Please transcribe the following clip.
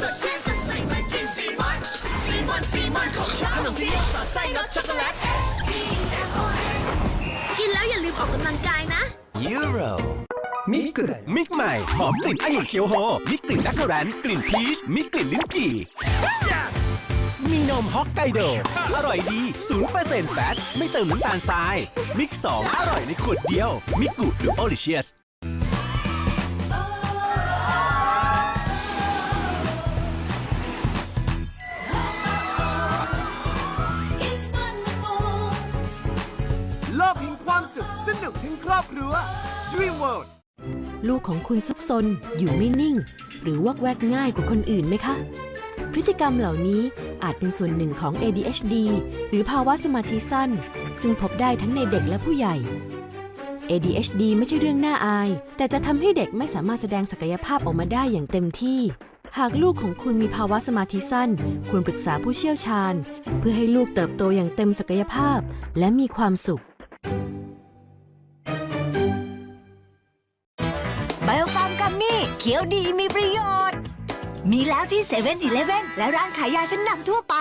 สดชื่นสดใสมากินซีมอนซีมอนซีมอนของชอบขนมซีอิ๊วสดไสรสช็อกโกแลต กินแล้วอย่าลืมออกกำลังกายนะ ยูโรมิกเกอร์มิกใหม่หอมกลิ่นไองุ่นเขียวโฮมิกกลิ่นดักโกแรนกลิ่นพีชมิกกลิ่นลิ้นจี่มีนมฮอกไกโด อร่อยดี 0%แฟต ไม่เติมน้ำตาลทราย มิก 2 อร่อยในขวดเดียว มิกกูดูโอลิเชียส สุขสนุกทั้งครอบครัว Dream World ลูกของคุณซุกซนอยู่ไม่นิ่ง หรือวอกแวกง่ายกว่าคนอื่นไหมคะ พฤติกรรมเหล่านี้อาจเป็นส่วนหนึ่งของ ADHD หรือภาวะสมาธิสั้น ซึ่งพบได้ทั้งในเด็กและผู้ใหญ่ ADHD ไม่ใช่เรื่องน่าอาย แต่จะทำให้เด็กไม่สามารถแสดงศักยภาพออกมาได้อย่างเต็มที่ หากลูกของคุณมีภาวะสมาธิสั้น ควรปรึกษาผู้เชี่ยวชาญ เพื่อให้ลูกเติบโตอย่างเต็มศักยภาพ และมีความสุข มมี่เขียวดีมีประโยชน์ มีแล้วที่เซเว่นอีเลฟเว่นและร้านขายยาชั้นนำทั่วไป